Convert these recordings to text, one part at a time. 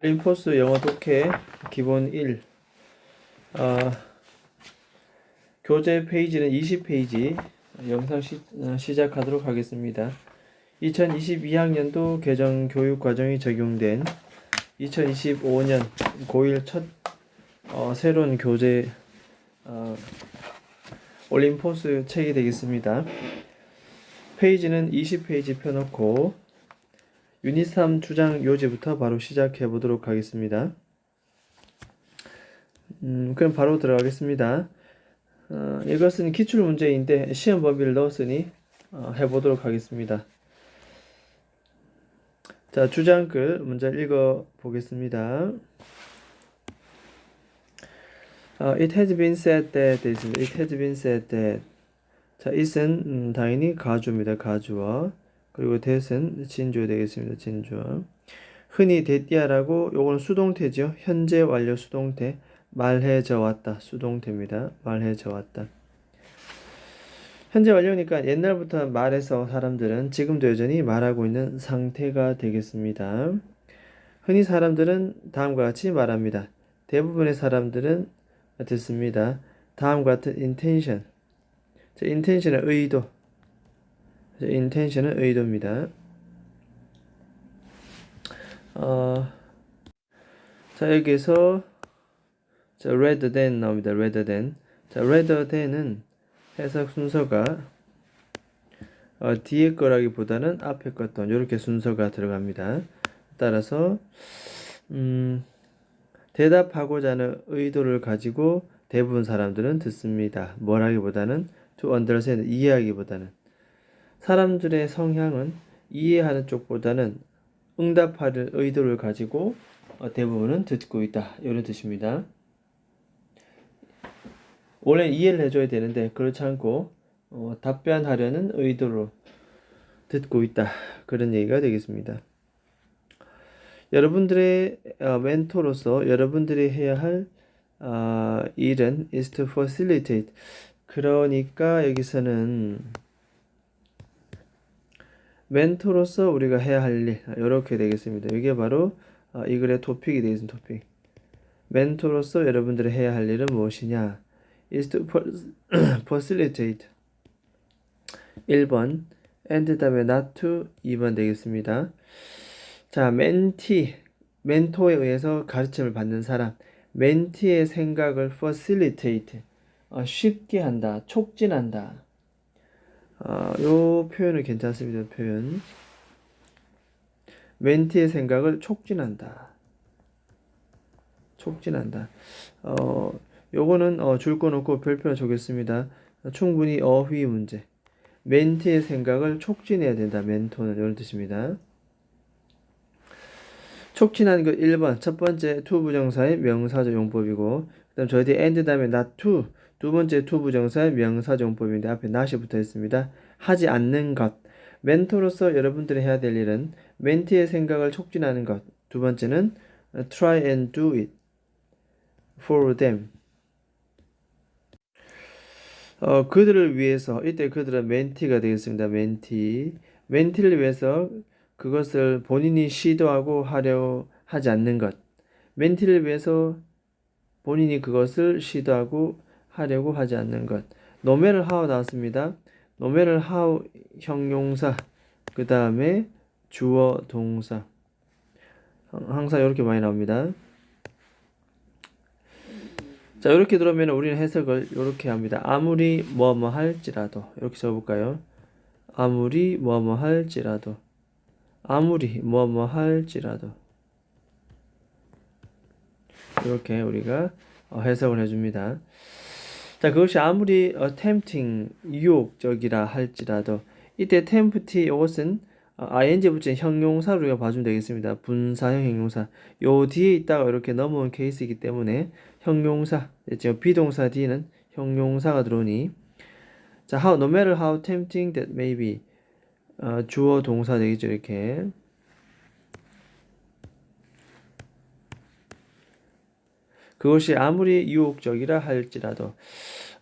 림포스 영어 독해 기본 1 어, 교재 페이지는 20페이지 영상 시, 어, 시작하도록 하겠습니다. 2022학년도 개정 교육 과정이 적용된 2025년 고1 첫 어, 새로운 교재 어, 올림포스 책이 되겠습니다. 페이지는 20페이지 펴놓고 유닛 3 주장 요지부터 바로 시작해 보도록 하겠습니다. 음, 그럼 바로 들어가겠습니다. 어, 이것은 기출 문제인데 시험 범위를 넣었으니 어, 해보도록 하겠습니다. 자, 주장글 먼저 읽어 보겠습니다. 어, it has been said that. It has been said that 자, it은 음, 당연히 가주입니다. 가주어 그리고 that은 진주어 되겠습니다. 진주어 흔히 데띠아라고 요거는 수동태죠. 현재 완료 수동태 말해져 왔다. 수동태입니다. 말해져 왔다. 현재 완료니까 옛날부터 말해서 사람들은 지금도 여전히 말하고 있는 상태가 되겠습니다. 흔히 사람들은 다음과 같이 말합니다. 대부분의 사람들은 듣습니다. 다음과 같은 intention. 자, intention은 의도. 자, intention은 의도입니다. 어, 자, 여기서 자, rather than 나옵니다. rather than. 자, rather than은 해석 순서가 어, 뒤에 거라기보다는 앞에 것도 이렇게 순서가 들어갑니다. 따라서 음, 대답하고자 하는 의도를 가지고 대부분 사람들은 듣습니다. 뭐라기보다는 to understand 이해하기보다는 사람들의 성향은 이해하는 쪽보다는 응답할 의도를 가지고 어, 대부분은 듣고 있다 이런 뜻입니다. 원래 이해를 해줘야 되는데 그렇지 않고 어, 답변하려는 의도로 듣고 있다 그런 얘기가 되겠습니다. 여러분들의 어, 멘토로서 여러분들이 해야 할 어, 일은 is to facilitate. 그러니까 여기서는 멘토로서 우리가 해야 할 일, 이렇게 되겠습니다. 이게 바로 어, 이 글의 토픽이 되겠습니다. 토픽. 멘토로서 여러분들이 해야 할 일은 무엇이냐? is to facilitate. 1번, and 다음에 not to 2번 되겠습니다. 자, 멘티, 멘토에 의해서 가르침을 받는 사람, 멘티의 생각을 facilitate, 어, 쉽게 한다, 촉진한다. 어, 요 표현은 괜찮습니다. 표현. 멘티의 생각을 촉진한다. 촉진한다. 어, 요거는 어, 줄거 놓고 별표를 적겠습니다. 충분히 어휘 문제. 멘티의 생각을 촉진해야 된다. 멘토는 이런 뜻입니다. 촉진하는 것 1번 첫 번째 to 부정사의 명사적 용법이고 그 다음 저희 뒤에 and 다음에 not 두 번째 명사적 용법인데 앞에 not이 붙어 있습니다. 하지 않는 것 멘토로서 여러분들이 해야 될 일은 멘티의 생각을 촉진하는 것. 두 번째는 try and do it for them. 어, 그들을 위해서 이때 그들은 멘티가 되겠습니다. 멘티. 멘티를 위해서 그것을 본인이 시도하고 하려 하지 않는 것. 멘티를 위해서 본인이 그것을 시도하고 하려고 하지 않는 것. 노매를 하우 나왔습니다. 노매를 하우 형용사. 그 다음에 주어 동사. 항상 이렇게 많이 나옵니다. 자, 이렇게 들어오면 우리는 해석을 이렇게 합니다. 아무리 뭐뭐 할지라도 이렇게 써볼까요? 아무리 뭐뭐 할지라도 아무리 뭐뭐 할지라도 이렇게 우리가 어, 해석을 해줍니다. 자, 그것이 아무리 어, tempting 유혹적이라 할지라도 이때 tempt 이것은 어, ing 붙인 형용사로 우리가 봐주면 되겠습니다. 분사형 형용사. 요 뒤에 있다가 이렇게 넘어온 케이스이기 때문에 형용사, 지금 비동사 뒤에는 형용사가 들어오니 자, how no matter how tempting that may be 어, 주어 동사 되겠죠 이렇게 그것이 아무리 유혹적이라 할지라도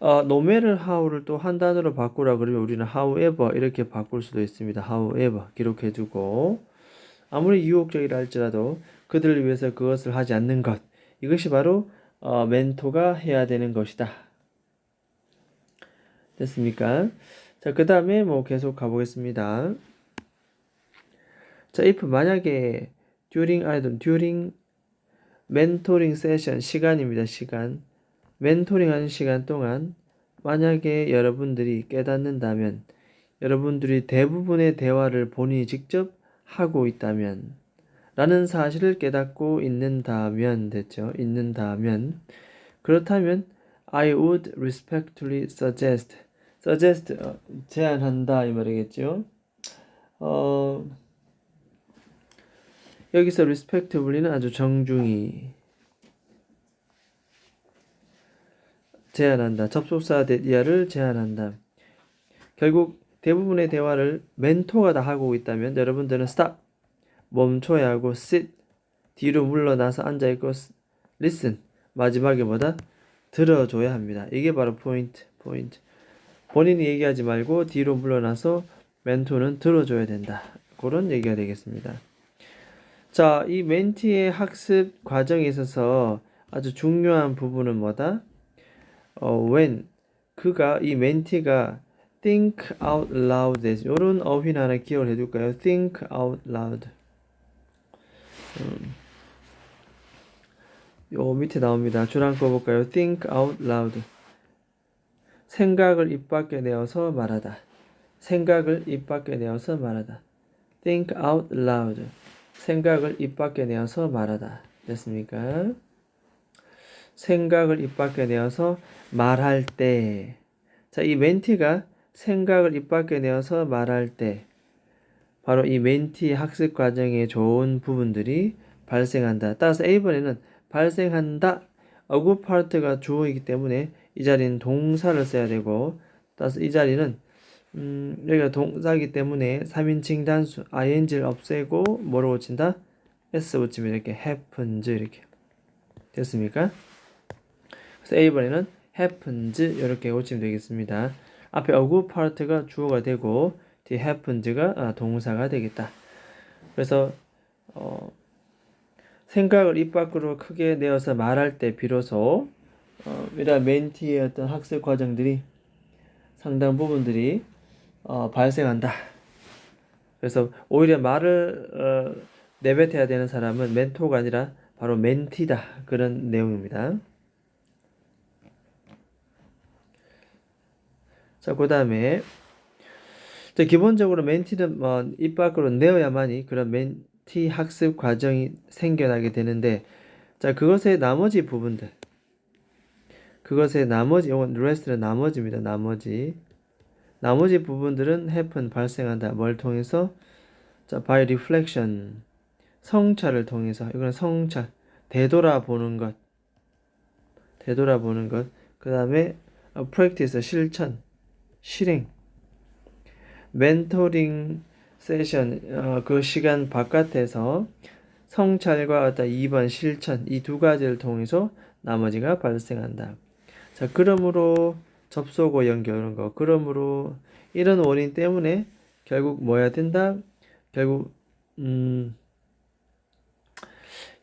어, matter how를 또 한 단어로 바꾸라 그러면 우리는 however 이렇게 바꿀 수도 있습니다. however 기록해 두고 아무리 유혹적이라 할지라도 그들을 위해서 그것을 하지 않는 것. 이것이 바로 어, 멘토가 해야 되는 것이다. 됐습니까? 자, 그 다음에 뭐 계속 가보겠습니다. 자, if 만약에 during 아니든 during 멘토링 세션 시간입니다. 시간. 멘토링 하는 시간 동안 만약에 여러분들이 깨닫는다면 여러분들이 대부분의 대화를 본인이 직접 하고 있다면 라는 사실을 깨닫고 있는다면 됐죠. 있는다면 그렇다면 I would respectfully suggest suggest 어, 제안한다 이 말이겠죠. 어 여기서 respectfully는 아주 정중히 제안한다. 접속사 대디아를 제안한다. 결국 대부분의 대화를 멘토가 다 하고 있다면 여러분들은 stop 멈춰야 하고 sit 뒤로 물러나서 앉아 있고 listen 마지막에 뭐다 들어줘야 합니다. 이게 바로 포인트 포인트. 본인이 얘기하지 말고 뒤로 물러나서 멘토는 들어줘야 된다. 그런 얘기가 되겠습니다. 자, 이 멘티의 학습 과정에 있어서 아주 중요한 부분은 뭐다? 어, when 그가 이 멘티가 think out loud 이런 어휘나 하나 기억을 해둘까요? think out loud 음, 요 밑에 나옵니다. 줄 한꺼 볼까요? think out loud 생각을 입 밖에 내어서 말하다 생각을 입 밖에 내어서 말하다 think out loud 생각을 입 밖에 내어서 말하다 됐습니까? 생각을 입 밖에 내어서 말할 때, 자, 이 멘티가 생각을 입 밖에 내어서 말할 때, 바로 이 멘티 학습 과정에 좋은 부분들이 발생한다. 따라서 A번에는 발생한다. 어구 파트가 주어이기 때문에 이 자리는 동사를 써야 되고, 따라서 이 자리는 음, 여기가 동사이기 때문에 3인칭 단수 ing를 없애고 뭐로 고친다? s 붙이면 이렇게 happens 이렇게 됐습니까? 그래서 A번에는 happens 이렇게 고치면 되겠습니다. 앞에 어구 파트가 주어가 되고 뒤에 happens가 아, 동사가 되겠다. 그래서 어, 생각을 입 밖으로 크게 내어서 말할 때 비로소 어, 이런 멘티의 어떤 학습 과정들이 상당 부분들이 어, 발생한다. 그래서 오히려 말을 어, 내뱉어야 되는 사람은 멘토가 아니라 바로 멘티다 그런 내용입니다. 자, 그 다음에 기본적으로 멘티는 뭐, 입 밖으로 내어야만이 그런 멘티 학습 과정이 생겨나게 되는데 자, 그것의 나머지 부분들 그것의 나머지 이건 rest는 나머지입니다. 나머지 나머지 부분들은 happen 발생한다. 뭘 통해서? 자, by reflection 성찰을 통해서. 이거는 성찰. 되돌아보는 것. 되돌아보는 것. 그 다음에 practice 실천 실행. 멘토링 세션 어, 그 시간 바깥에서 성찰과 어떤 2번 실천. 이 두 가지를 통해서 나머지가 발생한다. 자, 그러므로 접속어 연결하는 거. 그러므로 이런 원인 때문에 결국 뭐야 된다? 결국 음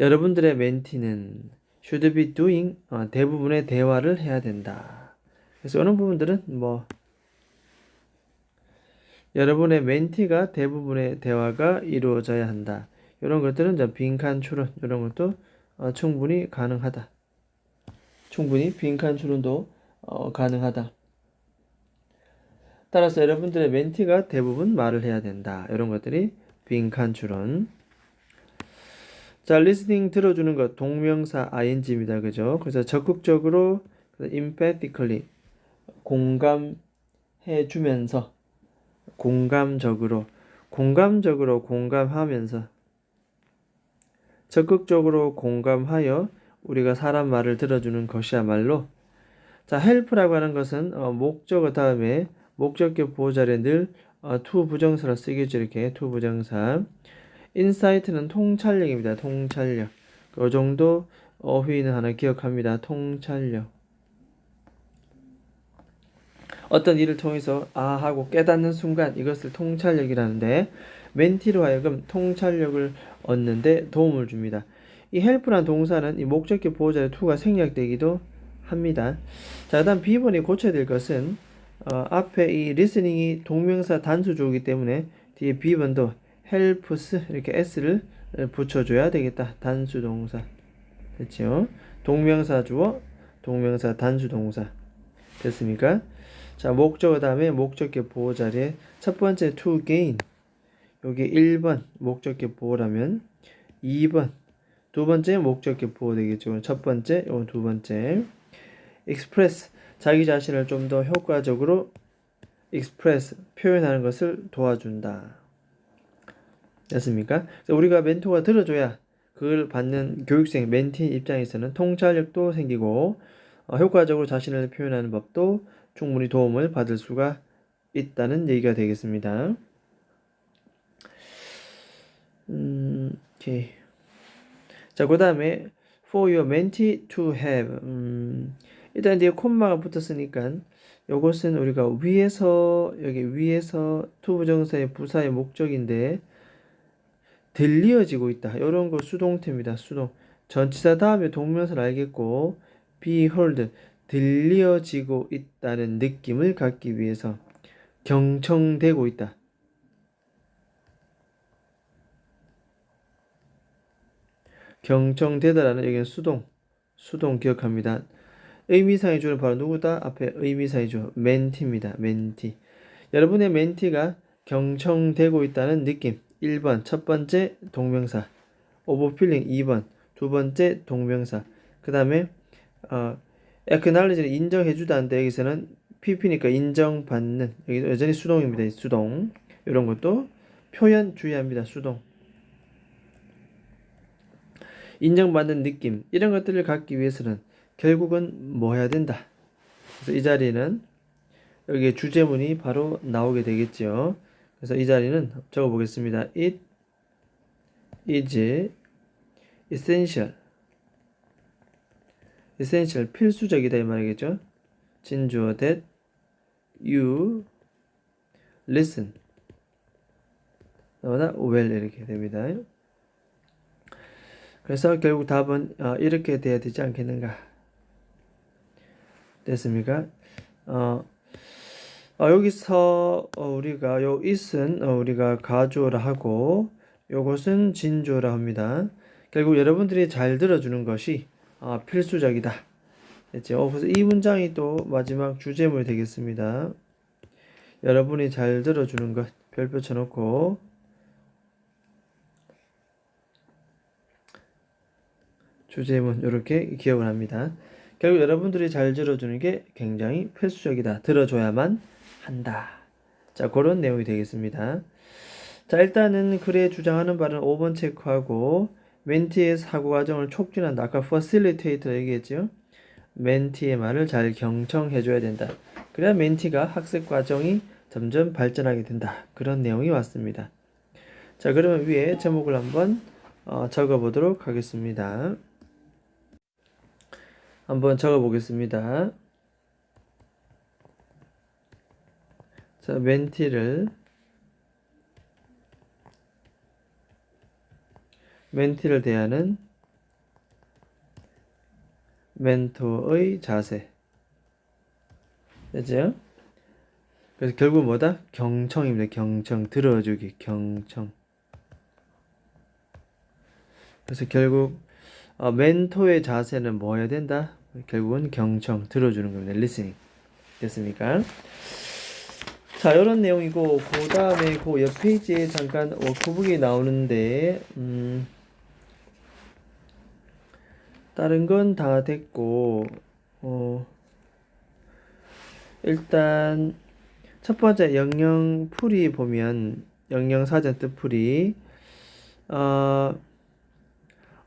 여러분들의 멘티는 should be doing 어, 대부분의 대화를 해야 된다. 그래서 이런 부분들은 뭐 여러분의 멘티가 대부분의 대화가 이루어져야 한다. 이런 것들은 이제 빈칸 추론 이런 것도 어, 충분히 가능하다. 충분히 빈칸 추론도 어, 가능하다. 따라서 여러분들의 멘티가 대부분 말을 해야 된다. 이런 것들이 빈칸 추론. 자, listening 들어주는 것 동명사 ing입니다. 그죠? 그래서 적극적으로 emphatically 공감해 주면서 공감적으로 공감적으로 공감하면서 적극적으로 공감하여 우리가 사람 말을 들어주는 것이야말로 자 help라고 하는 것은 어, 목적어 다음에 목적격 보호자리에 늘 어, to 부정사로 쓰겠죠 이렇게. to 부정사. 인사이트는 통찰력입니다 통찰력. 그 정도 어휘는 하나 기억합니다 통찰력. 어떤 일을 통해서 아 하고 깨닫는 순간 이것을 통찰력이라는데 멘티로 하여금 통찰력을 얻는데 도움을 줍니다. 이 help란 동사는 이 목적격 보호자의 to가 생략되기도 합니다. 자, 그 다음 B번이 고쳐야 될 것은 어, 앞에 이 listening이 동명사 단수주어이기 때문에 뒤에 B번도 helps 이렇게 s를 붙여줘야 되겠다. 단수 동사 됐죠? 동명사 주어, 동명사 단수 동사 됐습니까? 자, 목적어 다음에 목적격 보호 자리에 첫 번째 to gain 여기 1번 목적격 보호라면 2번 두 번째 목적격 보호 되겠죠. 첫 번째, 요두 번째. Express 자기 자신을 좀 더 효과적으로 express 표현하는 것을 도와준다. 됐습니까? 우리가 멘토가 들어줘야 그걸 받는 교육생 멘티 입장에서는 통찰력도 생기고 어, 효과적으로 자신을 표현하는 법도 충분히 도움을 받을 수가 있다는 얘기가 되겠습니다. 음, 오케이. 자, 그 다음에 for your mentee to have 음, 일단 뒤에 콤마가 붙었으니까 요것은 우리가 위에서 여기 위에서 to 부정사의 부사의 목적인데 들리어지고 있다. 이런 거 수동태입니다. 수동. 전치사 다음에 동명사를 알겠고 be heard 들리어지고 있다는 느낌을 갖기 위해서 경청되고 있다. 경청되다라는 여기는 수동, 수동 기억합니다. 의미상의 주는 바로 누구다? 앞에 의미상의 주 멘티입니다. 멘티. 여러분의 멘티가 경청되고 있다는 느낌. 1번 첫 번째 동명사. 오버필링 2번 두 번째 동명사. 그 다음에 어, acknowledge는 인정해주다는데 여기서는 pp니까 인정받는 여기 여전히 수동입니다. 수동 이런 것도 표현 주의합니다. 수동. 인정받는 느낌 이런 것들을 갖기 위해서는 결국은 뭐 해야 된다. 그래서 이 자리는 여기 주제문이 바로 나오게 되겠죠. 그래서 이 자리는 적어 보겠습니다. It is essential. essential 필수적이다 이 말이겠죠. 진주어 that you listen. 나보다 well 이렇게 됩니다. 그래서 결국 답은 어, 이렇게 돼야 되지 않겠는가? 됐습니까? 어, 어, 여기서 어, 우리가 요 it은 어, 우리가 가주어라 하고 요것은 진주어라 합니다. 결국 여러분들이 잘 들어주는 것이 어, 필수적이다. 됐죠? 어, 그래서 이 문장이 또 마지막 주제물 되겠습니다. 여러분이 잘 들어주는 것 별표 쳐놓고 주제문 이렇게 기억을 합니다. 결국 여러분들이 잘 들어주는 게 굉장히 필수적이다. 들어줘야만 한다. 자, 그런 내용이 되겠습니다. 자, 일단은 글에 주장하는 바는 5번 체크하고 멘티의 사고 과정을 촉진한다. 아까 facilitator 얘기했죠. 멘티의 말을 잘 경청해줘야 된다. 그래야 멘티가 학습 과정이 점점 발전하게 된다. 그런 내용이 왔습니다. 자, 그러면 위에 제목을 한번 어, 적어보도록 하겠습니다. 한번 적어 보겠습니다. 자, 멘티를 멘티를 대하는 멘토의 자세. 됐죠? 그래서 결국 뭐다? 경청입니다. 경청. 들어주기. 경청. 그래서 결국 어, 멘토의 자세는 뭐 해야 된다? 결국은 경청. 들어주는 겁니다. listening. 됐습니까? 자, 이런 내용이고, 그 다음에 그 옆 페이지에 잠깐 워크북이 나오는데, 음, 다른 건 다 됐고, 어, 일단, 첫 번째 영영 풀이 보면, 영영 사전 뜻풀이, 어,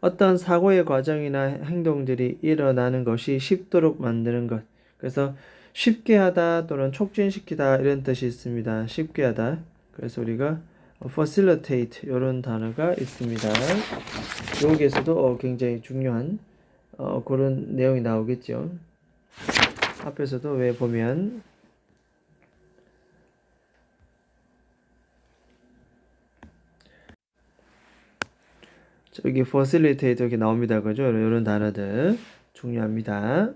어떤 사고의 과정이나 행동들이 일어나는 것이 쉽도록 만드는 것. 그래서 쉽게 하다 또는 촉진시키다 이런 뜻이 있습니다. 쉽게 하다. 그래서 우리가 facilitate 이런 단어가 있습니다. 여기에서도 어, 굉장히 중요한 어, 그런 내용이 나오겠죠. 앞에서도 왜 보면 저기 facilitate 이렇게 나옵니다. 그죠? 이런 단어들 중요합니다.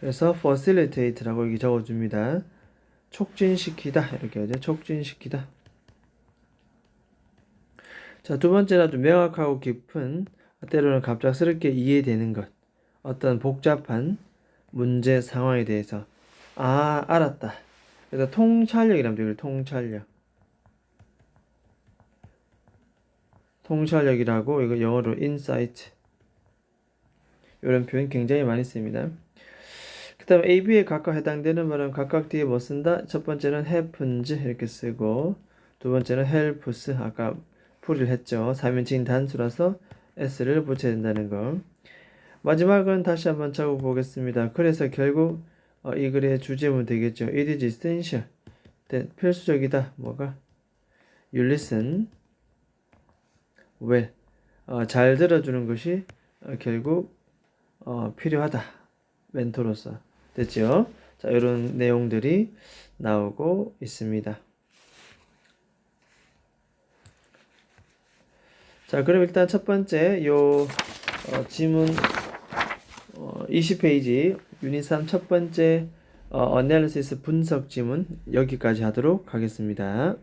그래서 facilitate라고 여기 적어줍니다. 촉진시키다 이렇게 하죠. 촉진시키다. 자, 두 번째는 아주 명확하고 깊은 때로는 갑작스럽게 이해되는 것. 어떤 복잡한 문제 상황에 대해서 아, 알았다. 그래서 통찰력이라면 되고 통찰력. 통찰력이라고 이거 영어로 insight. 이런 표현 굉장히 많이 씁니다. 그 다음 A, B에 각각 해당되는 말은 각각 뒤에 뭐 쓴다? 첫 번째는 happens 이렇게 쓰고 두 번째는 helps 아까 풀이를 했죠. 3인칭 단수라서 s를 붙여야 된다는 거. 마지막은 다시 한번 적어보겠습니다. 그래서 결국 어, 이 글의 주제문 되겠죠. It is essential. 네, 필수적이다. 뭐가? You listen well. 어, 잘 들어주는 것이 어, 결국 어, 필요하다. 멘토로서. 됐죠? 자, 이런 내용들이 나오고 있습니다. 자, 그럼 일단 첫 번째 요 어, 지문 어, 20페이지 유닛 3 첫 번째 어, 어널리시스 분석 지문 여기까지 하도록 하겠습니다.